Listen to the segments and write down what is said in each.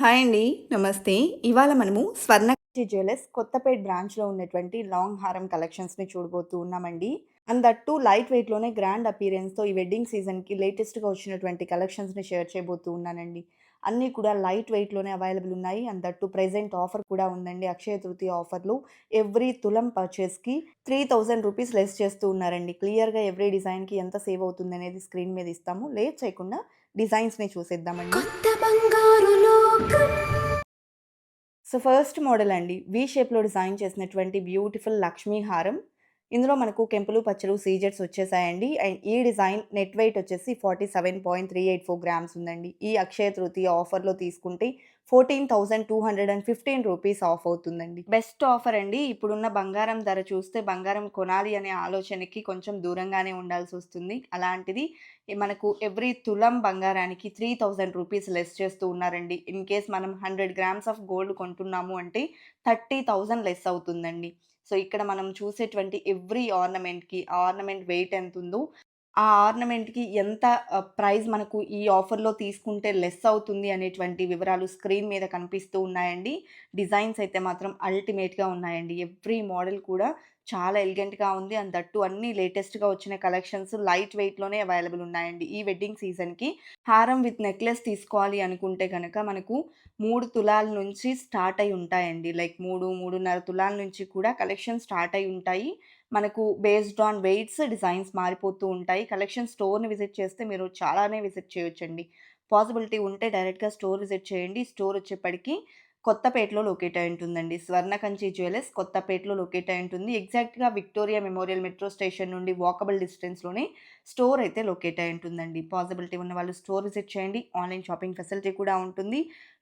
Hi అండి నమస్తే. ఇవాళ మనము స్వర్ణ జ్యువెలర్స్ కొత్తపేట్ బ్రాంచ్లో ఉన్నటువంటి లాంగ్ హారం కలెక్షన్స్ని చూడబోతూ ఉన్నామండి. అండ్ దట్టు లైట్ వెయిట్లోనే గ్రాండ్ అపీరెన్స్తో ఈ వెడ్డింగ్ సీజన్కి లేటెస్ట్గా వచ్చినటువంటి కలెక్షన్స్ని షేర్ చేయబోతూ ఉన్నానండి. అన్నీ కూడా లైట్ వెయిట్లోనే అవైలబుల్ ఉన్నాయి. అండ్ దట్టు ప్రెజెంట్ ఆఫర్ కూడా ఉందండి. అక్షయ తృతీయ ఆఫర్లు ఎవ్రీ తులం పర్చేస్కి త్రీ థౌజండ్ రూపీస్ లెస్ చేస్తూ ఉన్నారండి. క్లియర్గా ఎవ్రీ డిజైన్కి ఎంత సేవ్ అవుతుంది అనేది స్క్రీన్ మీద ఇస్తాము. లేట్ చేయకుండా డిజైన్స్ని చూసేద్దామండి. సో ఫస్ట్ మోడల్ అండి. వి షేప్లో డిజైన్ చేసినటువంటి బ్యూటిఫుల్ లక్ష్మీ హారం ఇందులో మనకు కెంపులు పచ్చలు సీజెట్స్ వచ్చేసాయండి. అండ్ ఈ డిజైన్ నెట్ వెయిట్ వచ్చేసి forty seven point three eight four grams ఉందండి. ఈ అక్షయ తృతీయ ఆఫర్లో తీసుకుంటే fourteen thousand two hundred and fifteen rupees off అవుతుందండి. బెస్ట్ ఆఫర్ అండి. ఇప్పుడున్న బంగారం ధర చూస్తే బంగారం కొనాలి అనే ఆలోచనకి కొంచెం దూరంగానే ఉండాల్సి వస్తుంది. అలాంటిది మనకు ఎవ్రీ తులం బంగారానికి త్రీ థౌజండ్ రూపీస్ లెస్ చేస్తూ ఉన్నారండి. ఇన్ కేస్ మనం హండ్రెడ్ గ్రామ్స్ ఆఫ్ గోల్డ్ కొంటున్నాము అంటే థర్టీ థౌజండ్ లెస్ అవుతుందండి. సో ఇక్కడ మనం చూసేటువంటి ఎవ్రీ ఆర్నమెంట్కి ఆర్నమెంట్ వెయిట్ ఎంత ఉందో ఆ ఆర్నమెంట్కి ఎంత ప్రైస్ మనకు ఈ ఆఫర్లో తీసుకుంటే లెస్ అవుతుంది అనేటువంటి వివరాలు స్క్రీన్ మీద కనిపిస్తూ ఉన్నాయండి. డిజైన్స్ అయితే మాత్రం అల్టిమేట్గా ఉన్నాయండి. ఎవ్రీ మోడల్ కూడా చాలా ఎలిగెంట్గా ఉంది. అండ్ దట్టు అన్ని లేటెస్ట్గా వచ్చిన కలెక్షన్స్ లైట్ వెయిట్లోనే అవైలబుల్ ఉన్నాయండి. ఈ వెడ్డింగ్ సీజన్కి హారం విత్ నెక్లెస్ తీసుకోవాలి అనుకుంటే కనుక మనకు మూడు తులాల నుంచి స్టార్ట్ అయి ఉంటాయండి. లైక్ మూడు మూడున్నర తులాల నుంచి కూడా కలెక్షన్ స్టార్ట్ అయి ఉంటాయి. మనకు బేస్డ్ ఆన్ వెయిట్స్ డిజైన్స్ మారిపోతూ ఉంటాయి. కలెక్షన్ స్టోర్ని విజిట్ చేస్తే మీరు చాలానే విజిట్ చేయొచ్చండి. పాసిబిలిటీ ఉంటే డైరెక్ట్గా స్టోర్ విజిట్ చేయండి. స్టోర్ వచ్చేప్పటికి కొత్తపేటలో లొకేట్ అయి ఉంటుందండి. స్వర్ణ కంచి జ్యువెలర్స్ కొత్తపేటలో లొకేట్ అయి ఉంటుంది. ఎగ్జాక్ట్గా విక్టోరియా మెమోరియల్ మెట్రో స్టేషన్ నుండి వాకబుల్ డిస్టెన్స్లోనే స్టోర్ అయితే లొకేట్ అయి ఉంటుందండి. పాసిబిలిటీ ఉన్న వాళ్ళు స్టోర్ విజిట్ చేయండి. ఆన్లైన్ షాపింగ్ ఫెసిలిటీ కూడా ఉంటుంది.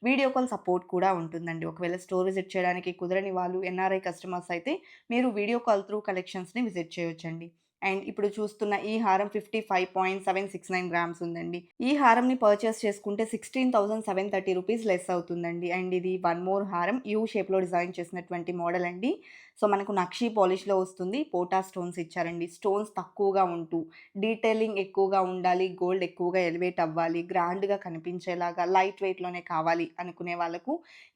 వీడియో కాల్ సపోర్ట్ కూడా ఉంటుందండి. ఒకవేళ స్టోర్ విజిట్ చేయడానికి కుదరని వాళ్ళు ఎన్ఆర్ఐ కస్టమర్స్ అయితే మీరు వీడియో కాల్ త్రూ కలెక్షన్స్ని విజిట్ చేయొచ్చండి. అండ్ ఇప్పుడు చూస్తున్న ఈ హారం fifty five point seven six nine grams ఉందండి. ఈ హారంని పర్చేస్ చేసుకుంటే sixteen thousand seven thirty rupees less అవుతుందండి. అండ్ ఇది వన్ మోర్ హారం యూ షేప్లో డిజైన్ చేసినటువంటి మోడల్ అండి. సో మనకు నక్షీ పాలిష్లో వస్తుంది. పోటా స్టోన్స్ ఇచ్చారండి. స్టోన్స్ తక్కువగా ఉంటూ డీటెయిలింగ్ ఎక్కువగా ఉండాలి గోల్డ్ ఎక్కువగా ఎలివేట్ అవ్వాలి గ్రాండ్గా కనిపించేలాగా లైట్ వెయిట్లోనే కావాలి అనుకునే వాళ్ళకు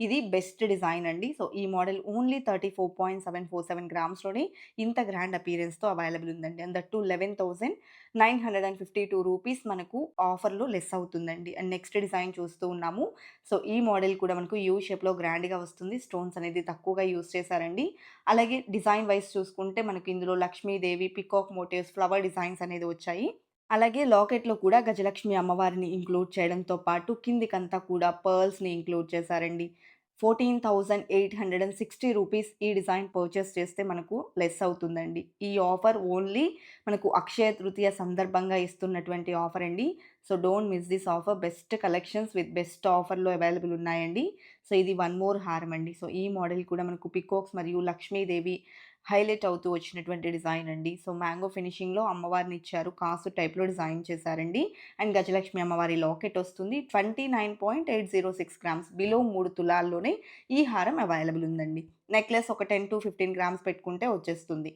ఇది బెస్ట్ డిజైన్ అండి. సో ఈ model only thirty four point seven four seven గ్రామ్స్లోనే ఇంత గ్రాండ్ అపీరెన్స్తో అవైలబుల్ ఉందండి. And that too eleven thousand nine hundred and fifty two rupees మనకు ఆఫర్లో లెస్ అవుతుందండి. అండ్ నెక్స్ట్ డిజైన్ చూస్తూ ఉన్నాము. సో ఈ మోడల్ కూడా మనకు యూ షేప్లో గ్రాండ్గా వస్తుంది. స్టోన్స్ అనేది తక్కువగా యూస్ చేశారండి. అలాగే డిజైన్ వైజ్ చూసుకుంటే మనకి ఇందులో Lakshmidevi peacock motives flower designs అనేది వచ్చాయి. అలాగే లాకెట్లో కూడా గజలక్ష్మి అమ్మవారిని ఇంక్లూడ్ చేయడంతో పాటు కిందికంతా కూడా పర్ల్స్ని ఇంక్లూడ్ చేశారండి. Fourteen thousand eight hundred and sixty rupees ఈ డిజైన్ పర్చేస్ చేస్తే మనకు లెస్ అవుతుందండి. ఈ ఆఫర్ ఓన్లీ మనకు అక్షయ తృతీయ సందర్భంగా ఇస్తున్నటువంటి ఆఫర్ అండి. So don't miss this offer. Best collections with best ఆఫర్లో అవైలబుల్ ఉన్నాయండి. సో ఇది వన్ మోర్ హారం అండి. సో ఈ మోడల్ కూడా మనకు పికోక్స్ మరియు లక్ష్మీదేవి హైలైట్ అవుతూ వచ్చినటువంటి డిజైన్ అండి. సో మ్యాంగో ఫినిషింగ్లో అమ్మవారిని ఇచ్చారు. కాసు టైప్లో డిజైన్ చేశారండి. అండ్ గజలక్ష్మి అమ్మవారి లాకెట్ వస్తుంది. Twenty nine point eight zero six grams below మూడు తులాల్లోనే ఈ హారం అవైలబుల్ ఉందండి. నెక్లెస్ ఒక టెన్ టు ఫిఫ్టీన్ గ్రామ్స్ పెట్టుకుంటే వచ్చేస్తుంది.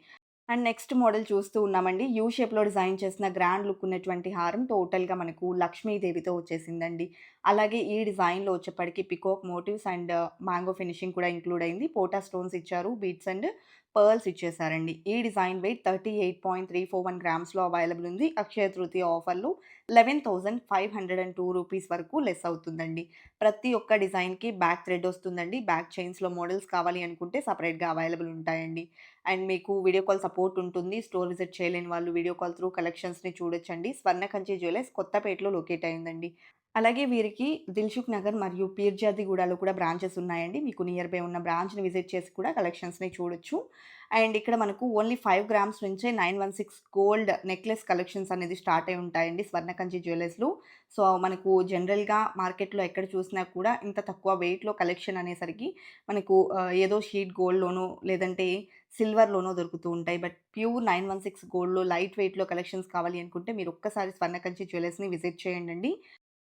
అండ్ నెక్స్ట్ మోడల్ చూస్తూ ఉన్నామండి. యూ షేప్లో డిజైన్ చేసిన గ్రాండ్ లుక్ ఉన్నటువంటి హారం టోటల్గా మనకు లక్ష్మీదేవితో వచ్చేసిందండి. అలాగే ఈ డిజైన్లో వచ్చేప్పటికి peacock motives and mango finishing కూడా ఇంక్లూడ్ అయింది. పోటా స్టోన్స్ ఇచ్చారు బీట్స్ అండ్ పర్ల్స్ ఇచ్చేసారండి ఈ design weight thirty eight point three four one గ్రామ్స్లో available ఉంది. అక్షయ తృతీయ ఆఫర్లు eleven thousand five hundred and two rupees వరకు లెస్ అవుతుందండి. ప్రతి ఒక్క డిజైన్కి బ్యాక్ థ్రెడ్ వస్తుందండి. బ్యాక్ చైన్స్లో మోడల్స్ కావాలి అనుకుంటే సపరేట్గా అవైలబుల్ ఉంటాయండి. అండ్ మీకు వీడియో కాల్ సపోర్ట్ ఉంటుంది. స్టోర్ విజిట్ చేయలేని వాళ్ళు వీడియో కాల్ త్రూ కలెక్షన్స్ని చూడొచ్చండి. స్వర్ణ కంచి జ్యువెలర్స్ కొత్తపేటలో లొకేట్ అయిందండి అలాగే వీరికి దిల్సుఖ్ నగర్ మరియు పీర్జాదిగూడలో కూడా బ్రాంచెస్ ఉన్నాయండి. మీకు నియర్ బై ఉన్న బ్రాంచ్ని విజిట్ చేసి కూడా కలెక్షన్స్ని చూడొచ్చు. అండ్ ఇక్కడ మనకు ఓన్లీ ఫైవ్ గ్రామ్స్ నుంచే nine one six gold necklace collections అనేది స్టార్ట్ అయి ఉంటాయండి స్వర్ణకంచి జ్యువెలర్స్లో సో మనకు జనరల్గా మార్కెట్లో ఎక్కడ చూసినా కూడా ఇంత తక్కువ వెయిట్లో కలెక్షన్ అనేసరికి మనకు ఏదో షీట్ గోల్డ్లోనో లేదంటే సిల్వర్లోనో దొరుకుతూ ఉంటాయి. But pure nine one six గోల్డ్లో లైట్ వెయిట్లో కలెక్షన్స్ కావాలి అనుకుంటే మీరు ఒక్కసారి స్వర్ణకంచి జ్యువెలర్స్ని విజిట్ చేయండి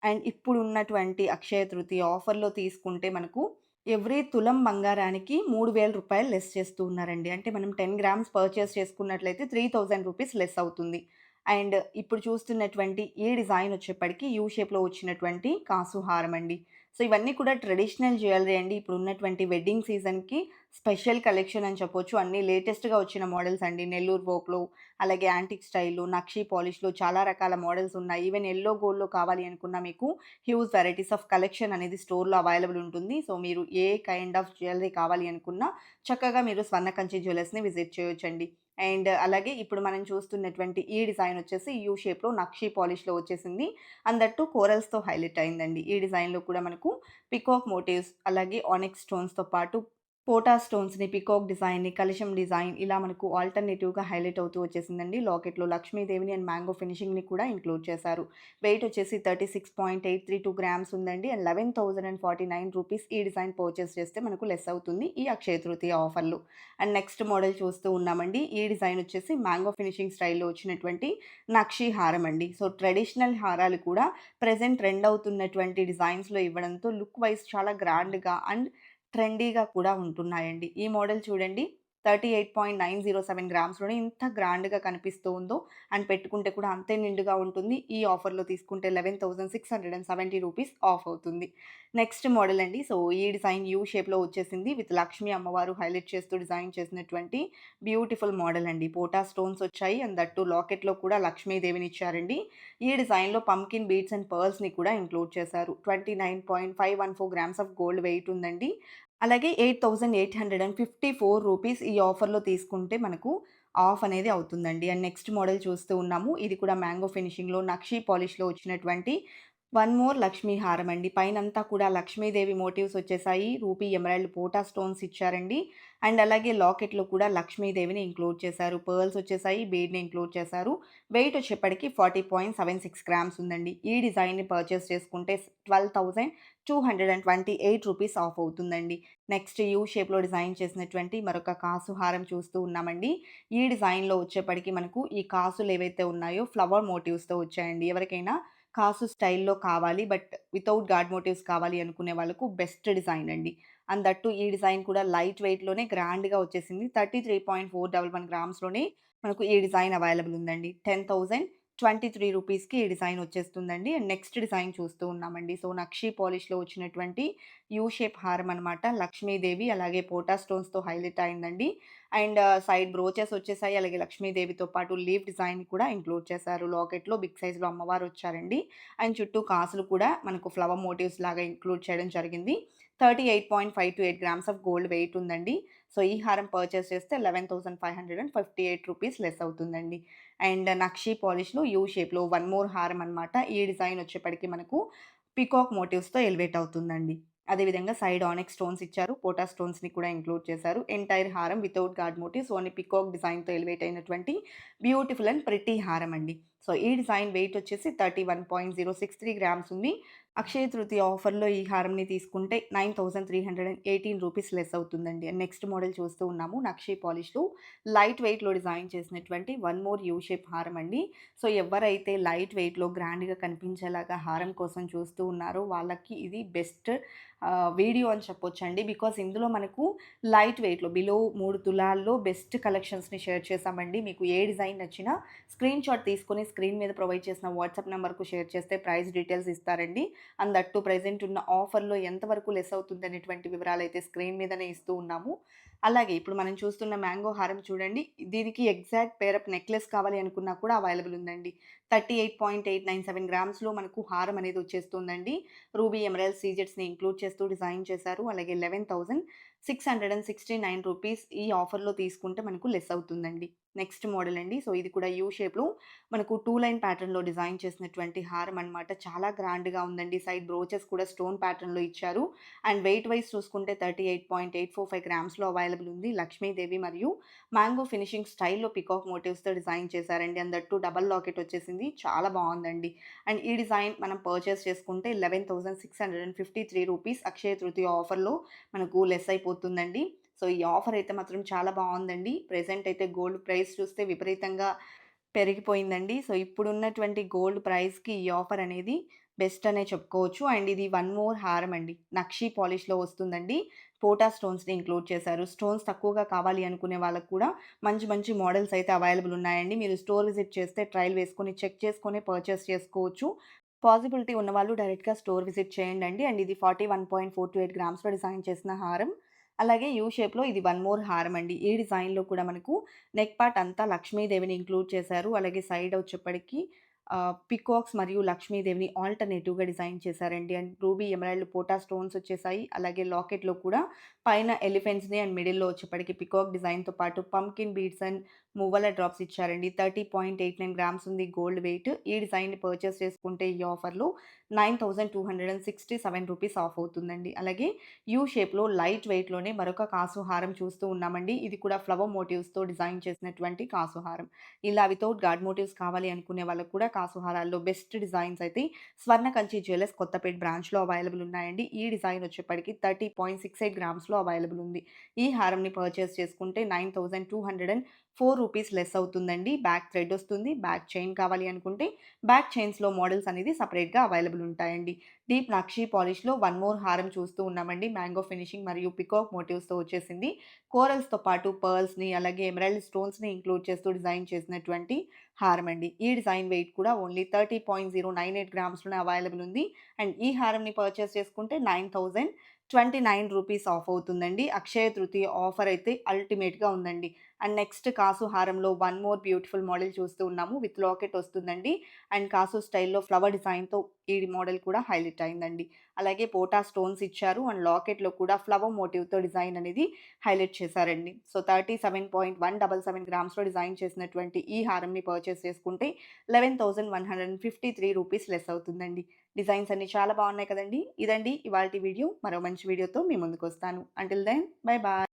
అండ్ ఇప్పుడు ఉన్నటువంటి అక్షయ తృతీయ ఆఫర్లో తీసుకుంటే మనకు ఎవ్రీ తులం బంగారానికి మూడు వేల రూపాయలు లెస్ చేస్తూ ఉన్నారండి. అంటే మనం టెన్ గ్రామ్స్ పర్చేస్ చేసుకున్నట్లయితే త్రీ థౌజండ్ రూపీస్ లెస్ అవుతుంది. అండ్ ఇప్పుడు చూస్తున్నటువంటి ఈ డిజైన్ వచ్చేప్పటికి యూ షేప్లో వచ్చినటువంటి కాసు హారం అండి సో ఇవన్నీ కూడా ట్రెడిషనల్ జ్యువెలరీ అండి. ఇప్పుడు ఉన్నటువంటి వెడ్డింగ్ సీజన్‌కి స్పెషల్ కలెక్షన్ అని చెప్పొచ్చు. అన్ని లేటెస్ట్‌గా వచ్చిన మోడల్స్ అండి. నెల్లూరు వోక్‌లో, అలాగే యాంటిక్ స్టైల్‌లో, నక్షి పాలిష్‌లో చాలా రకాల మోడల్స్ ఉన్నాయి. ఈవెన్ ఎల్లో గోల్డ్‌లో కావాలి అనుకున్నా మీకు హ్యూజ్ వెరైటీస్ ఆఫ్ కలెక్షన్ అనేది స్టోర్‌లో అవైలబుల్ ఉంటుంది. సో మీరు ఏ కైండ్ ఆఫ్ జ్యువెలరీ కావాలి అనుకున్నా చక్కగా మీరు స్వర్ణకంచి జ్యువెలర్స్‌ని విజిట్ చేయొచ్చండి. అండ్ అలాగే ఇప్పుడు మనం చూస్తున్నటువంటి ఈ డిజైన్ వచ్చేసి యూ షేప్‌లో నక్షి పాలిష్‌లో వచ్చేసింది. అందట్టు కోరల్స్‌తో హైలైట్ అయిందండి. ఈ డిజైన్‌లో కూడా మనకు పికాక్ మోటివ్స్ అలాగే ఆనిక్ స్టోన్స్‌తో పాటు పోటా స్టోన్స్‌ని, పికాక్ డిజైన్‌ని, కలశం డిజైన్ ఇలా మనకు ఆల్టర్‌నేటివ్‌గా హైలైట్ అవుతూ వచ్చేసిందండి. లాకెట్‌లో లక్ష్మీదేవిని అండ్ మ్యాంగో ఫినిషింగ్‌ని కూడా ఇంక్లూడ్ చేశారు. వెయిట్ వచ్చేసి 36.832 గ్రామ్స్ ఉందండి. అండ్ 11,049 రూపీస్ ఈ డిజైన్ పర్చేస్ చేస్తే మనకు లెస్ అవుతుంది. ఈ అక్షయ తృతీయ ఆఫర్లు అండ్ నెక్స్ట్ మోడల్ చూస్తూ ఉన్నామండి. ఈ డిజైన్ వచ్చేసి మ్యాంగో ఫినిషింగ్ స్టైల్‌లో వచ్చినటువంటి నక్షి హారం అండి. సో ట్రెడిషనల్ హారాలు కూడా ప్రజెంట్ ట్రెండ్ అవుతున్నటువంటి డిజైన్స్‌లో ఇవ్వడంతో లుక్ వైజ్ చాలా గ్రాండ్‌గా అండ్ ట్రెండీగా కూడా ఉంటున్నాయండి. ఈ మోడల్ చూడండి 38.907 గ్రామ్స్‌లోనే ఇంత గ్రాండ్‌గా కనిపిస్తూ ఉందో అండ్ పెట్టుకుంటే కూడా అంతే నిండుగా ఉంటుంది. ఈ ఆఫర్‌లో తీసుకుంటే 11,670 రూపీస్ ఆఫ్ అవుతుంది. నెక్స్ట్ మోడల్ అండి. సో ఈ డిజైన్ యూ షేప్‌లో వచ్చేసింది. విత్ లక్ష్మీ అమ్మవారు హైలైట్ చేస్తూ డిజైన్ చేసినటువంటి బ్యూటిఫుల్ మోడల్ అండి. పోటా స్టోన్స్ వచ్చాయి. అండ్ దట్టు లాకెట్‌లో కూడా లక్ష్మీదేవిని ఇచ్చారండి. ఈ డిజైన్‌లో పంకిన్ బీడ్స్ అండ్ పర్ల్స్‌ని కూడా ఇంక్లూడ్ చేశారు. 29.514 గ్రామ్స్ ఆఫ్ గోల్డ్ వెయిట్ ఉందండి. అలాగే 8,854 రూపీస్ ఈ ఆఫర్‌లో తీసుకుంటే మనకు ఆఫ్ అనేది అవుతుందండి. అండ్ నెక్స్ట్ మోడల్ చూస్తూ ఉన్నాము. ఇది కూడా మ్యాంగో ఫినిషింగ్‌లో నక్షి పాలిష్‌లో వచ్చినటువంటి వన్ మోర్ లక్ష్మీ హారం అండి. పైనంతా కూడా లక్ష్మీదేవి మోటివ్స్ వచ్చేసాయి. రూపీ ఎమరాల్డ్ పోటా స్టోన్స్ ఇచ్చారండి. అండ్ అలాగే లాకెట్‌లో కూడా లక్ష్మీదేవిని ఇంక్లూడ్ చేశారు. పర్ల్స్ వచ్చేసాయి. బీడ్‌ని ఇంక్లూడ్ చేశారు. వెయిట్ వచ్చేప్పటికి 40.76 గ్రామ్స్ ఉందండి. ఈ డిజైన్‌ని పర్చేస్ చేసుకుంటే 12,228 రూపీస్ ఆఫ్ అవుతుందండి. నెక్స్ట్ యూ షేప్‌లో డిజైన్ చేసినటువంటి మరొక కాసు హారం చూస్తూ ఉన్నామండి. ఈ డిజైన్‌లో వచ్చేప్పటికి మనకు ఈ కాసులు ఏవైతే ఉన్నాయో ఫ్లవర్ మోటివ్స్‌తో వచ్చాయండి. ఎవరికైనా కాసు స్టైల్‌లో కావాలి బట్ వితౌట్ గాడ్ మోటివ్స్ కావాలి అనుకునే వాళ్ళకు బెస్ట్ డిజైన్ అండి. అండ్ దట్టు ఈ డిజైన్ కూడా లైట్ వెయిట్‌లోనే గ్రాండ్‌గా వచ్చేసింది. 33.411 గ్రామ్స్‌లోనే మనకు ఈ డిజైన్ అవైలబుల్ ఉందండి. 10,023 రూపీస్‌కి ఈ డిజైన్ వచ్చేస్తుందండి. అండ్ నెక్స్ట్ డిజైన్ చూస్తూ ఉన్నామండి. సో నక్షి పాలిష్‌లో వచ్చినటువంటి యూ షేప్ హారం అనమాట. లక్ష్మీదేవి అలాగే పోటా స్టోన్స్‌తో హైలైట్ అయిందండి. అండ్ సైడ్ బ్రోచెస్ వచ్చేసాయి. అలాగే లక్ష్మీదేవితో పాటు లీఫ్ డిజైన్ కూడా ఇంక్లూడ్ చేశారు. లాకెట్‌లో బిగ్ సైజ్‌లో అమ్మవారు వచ్చారండి. అండ్ చుట్టూ కాసులు కూడా మనకు ఫ్లవర్ మోటివ్స్ లాగా ఇంక్లూడ్ చేయడం జరిగింది. 38.528 గ్రామ్స్ ఆఫ్ గోల్డ్ వెయిట్ ఉందండి. సో ఈ హారం పర్చేస్ చేస్తే 11,558 రూపీస్ లెస్ అవుతుందండి. అండ్ నక్షి పాలిష్‌లో యూ షేప్‌లో వన్ మోర్ హారం అనమాట. ఈ డిజైన్ వచ్చేప్పటికి మనకు పీకాక్ మోటివ్స్‌తో ఎలివేట్ అవుతుందండి. అదేవిధంగా సైడ్ ఆనిక్స్ స్టోన్స్ ఇచ్చారు. పోటా స్టోన్స్‌ని కూడా ఇంక్లూడ్ చేశారు. ఎంటైర్ హారం without god motives only peacock డిజైన్‌తో ఎలివేట్ అయినటువంటి బ్యూటిఫుల్ అండ్ ప్రిటీ హారం అండి. సో ఈ డిజైన్ వెయిట్ వచ్చేసి 31.063 గ్రామ్స్ ఉంది. అక్షయ తృతీయ ఆఫర్‌లో ఈ హారంని తీసుకుంటే 9,318 రూపీస్ లెస్ అవుతుందండి. నెక్స్ట్ మోడల్ చూస్తూ ఉన్నాము. నక్షి పాలిష్‌లో లైట్ వెయిట్‌లో డిజైన్ చేసినటువంటి వన్ మోర్ యూ షేప్ హారం అండి. సో ఎవరైతే లైట్ వెయిట్‌లో గ్రాండ్‌గా కనిపించేలాగా హారం కోసం చూస్తూ ఉన్నారో వాళ్ళకి ఇది బెస్ట్ వీడియో అని చెప్పొచ్చండి. బికాస్ ఇందులో మనకు లైట్ వెయిట్‌లో బిలో మూడు తులాల్లో బెస్ట్ కలెక్షన్స్‌ని షేర్ చేసామండి మీకు ఏ డిజైన్ నచ్చినా స్క్రీన్ షాట్ తీసుకొని స్క్రీన్ మీద ప్రొవైడ్ చేసిన వాట్సాప్ నెంబర్కు షేర్ చేస్తే ప్రైస్ డీటెయిల్స్ ఇస్తారండి. అండ్ దట్ టూ ఉన్న ఆఫర్‌లో ఎంతవరకు లెస్ అవుతుంది అనేటువంటి అయితే స్క్రీన్ మీదనే ఇస్తూ ఉన్నాము. అలాగే ఇప్పుడు మనం చూస్తున్న మ్యాంగో హారం చూడండి. దీనికి ఎగ్జాక్ట్ పేరప్ నెక్లెస్ కావాలి అనుకున్నా కూడా అవైలబుల్ ఉందండి. 38.897 గ్రామ్స్‌లో మనకు హారం అనేది వచ్చేస్తుందండి. రూబీ ఎమరల్ సీజెట్స్‌ని ఇంక్లూడ్ చేస్తూ డిజైన్ చేశారు. అలాగే 11,669 రూపీస్ ఈ ఆఫర్‌లో తీసుకుంటే మనకు లెస్ అవుతుందండి. నెక్స్ట్ మోడల్ అండి. సో ఇది కూడా యూ షేప్‌లో మనకు టూ లైన్ ప్యాటర్న్‌లో డిజైన్ చేసినటువంటి హారం అనమాట. చాలా గ్రాండ్‌గా ఉందండి. సైడ్ బ్రోచెస్ కూడా స్టోన్ ప్యాటర్న్‌లో ఇచ్చారు. అండ్ వెయిట్ వైస్ చూసుకుంటే 38.845 గ్రామ్స్‌లో అవైలబుల్ ఉంది. లక్ష్మీదేవి మరియు మ్యాంగో ఫినిషింగ్ స్టైల్‌లో పీకాక్ మోటివ్స్‌తో డిజైన్ చేశారండి. అండ్ దట్ టూ లాకెట్ వచ్చేసింది. చాలా బాగుందండి అండ్ ఈ డిజైన్ మనం పర్చేస్ చేసుకుంటే 11,653 రూపీస్ అక్షయ తృతీయ ఆఫర్‌లో మనకు లెస్ అయిపోతుందండి. సో ఈ ఆఫర్ అయితే మాత్రం చాలా బాగుందండి ప్రెజెంట్ అయితే గోల్డ్ ప్రైస్ చూస్తే విపరీతంగా పెరిగిపోయిందండి. సో ఇప్పుడున్నటువంటి గోల్డ్ ప్రైస్‌కి ఈ ఆఫర్ అనేది బెస్ట్ అనే చెప్పుకోవచ్చు. అండ్ ఇది వన్ మోర్ హారం అండి. నక్షి పాలిష్‌లో వస్తుందండి. పోటా స్టోన్స్‌ని ఇంక్లూడ్ చేశారు. స్టోన్స్ తక్కువగా కావాలి అనుకునే వాళ్ళకు కూడా మంచి మంచి మోడల్స్ అయితే అవైలబుల్ ఉన్నాయండి. మీరు స్టోర్ విజిట్ చేస్తే ట్రయల్ వేసుకొని చెక్ చేసుకొని పర్చేస్ చేసుకోవచ్చు. పాసిబిలిటీ ఉన్నవాళ్ళు డైరెక్ట్‌గా స్టోర్ విజిట్ చేయండండి. అండ్ ఇది 41.428 గ్రామ్స్‌లో డిజైన్ చేసిన హారం. అలాగే యూ షేప్‌లో ఇది వన్ మోర్ హారం అండి. ఈ డిజైన్‌లో కూడా మనకు నెక్ పార్ట్ అంతా లక్ష్మీదేవిని ఇంక్లూడ్ చేశారు. అలాగే సైడ్ వచ్చేప్పటికి పీకాక్స్ మరియు లక్ష్మీదేవిని ఆల్టర్‌నేటివ్‌గా డిజైన్ చేశారండి. అండ్ రూబీ ఎమరాల్డ్ పోటా స్టోన్స్ వచ్చేసాయి. అలాగే లాకెట్‌లో కూడా పైన ఎలిఫెంట్స్‌ని అండ్ మిడిల్‌లో వచ్చేప్పటికి పీకాక్ డిజైన్‌తో పాటు పంకిన్ బీడ్స్ అండ్ మువ్వల డ్రాప్స్ ఇచ్చారండి. 30.89 గ్రామ్స్ ఉంది గోల్డ్ వెయిట్. ఈ డిజైన్‌ని పర్చేస్ చేసుకుంటే ఈ ఆఫర్‌లో 9267 రూపీస్ ఆఫ్ అవుతుందండి. అలాగే యూ షేప్‌లో లైట్ వెయిట్‌లోనే మరొక కాసు హారం చూస్తూ ఉన్నామండి. ఇది కూడా ఫ్లవర్ మోటివ్స్‌తో డిజైన్ చేసినటువంటి కాసు హారం. ఇలా వితౌట్ గాడ్ మోటివ్స్ కావాలి అనుకునే వాళ్ళకి కూడా కాసుహారాల్లో బెస్ట్ డిజైన్స్ అయితే స్వర్ణ కంచి జ్యువెలర్స్ కొత్తపేట బ్రాంచ్‌లో అవైలబుల్ ఉన్నాయండి. ఈ డిజైన్ వచ్చేప్పటికి 30.68 గ్రామ్స్‌లో అవైలబుల్ ఉంది. ఈ హారంని పర్చేస్ చేసుకుంటే nine thousand two hundred four rupees less అవుతుందండి. బ్యాక్ థ్రెడ్ వస్తుంది. బ్యాక్ చైన్ కావాలి అనుకుంటే బ్యాక్ చైన్స్‌లో మోడల్స్ అనేది సపరేట్గా అవైలబుల్ ఉంటాయండి. డీప్ నక్షి పాలిష్‌లో వన్ మోర్ హారం చూస్తూ ఉన్నామండి. మ్యాంగో ఫినిషింగ్ మరియు పీకాక్ మోటివ్స్‌తో వచ్చేసింది. కోరల్స్‌తో పాటు పర్ల్స్‌ని అలాగే ఎమరాల్డ్ స్టోన్స్‌ని ఇంక్లూడ్ చేస్తూ డిజైన్ చేసినటువంటి హారం అండి. ఈ డిజైన్ వెయిట్ కూడా ఓన్లీ 30.098 గ్రామ్స్‌లోనే అవైలబుల్ ఉంది. అండ్ ఈ హారంని పర్చేస్ చేసుకుంటే 9029 రూపీస్ ఆఫ్ అవుతుందండి. అక్షయ తృతీయ ఆఫర్ అయితే అల్టిమేట్‌గా ఉందండి. అండ్ నెక్స్ట్ కాసు హారంలో వన్ మోర్ బ్యూటిఫుల్ మోడల్ చూస్తూ ఉన్నాము. విత్ లాకెట్ వస్తుందండి. అండ్ కాసు స్టైల్‌లో ఫ్లవర్ డిజైన్‌తో ఈ మోడల్ కూడా హైలైట్ అయిందండి. అలాగే పోటా స్టోన్స్ ఇచ్చారు. అండ్ లాకెట్‌లో కూడా ఫ్లవర్ మోటివ్‌తో డిజైన్ అనేది హైలైట్ చేశారండి. సో 37.177 గ్రామ్స్‌లో డిజైన్ చేసినటువంటి ఈ హారంని పర్చేస్ చేసుకుంటే 11153 రూపీస్ లెస్ అవుతుందండి. డిజైన్స్ అన్ని చాలా బాగున్నాయి కదండి ఇదండి ఇవాల్టి వీడియో. మరో మంచి వీడియోతో మీ ముందుకొస్తాను. Until then bye bye.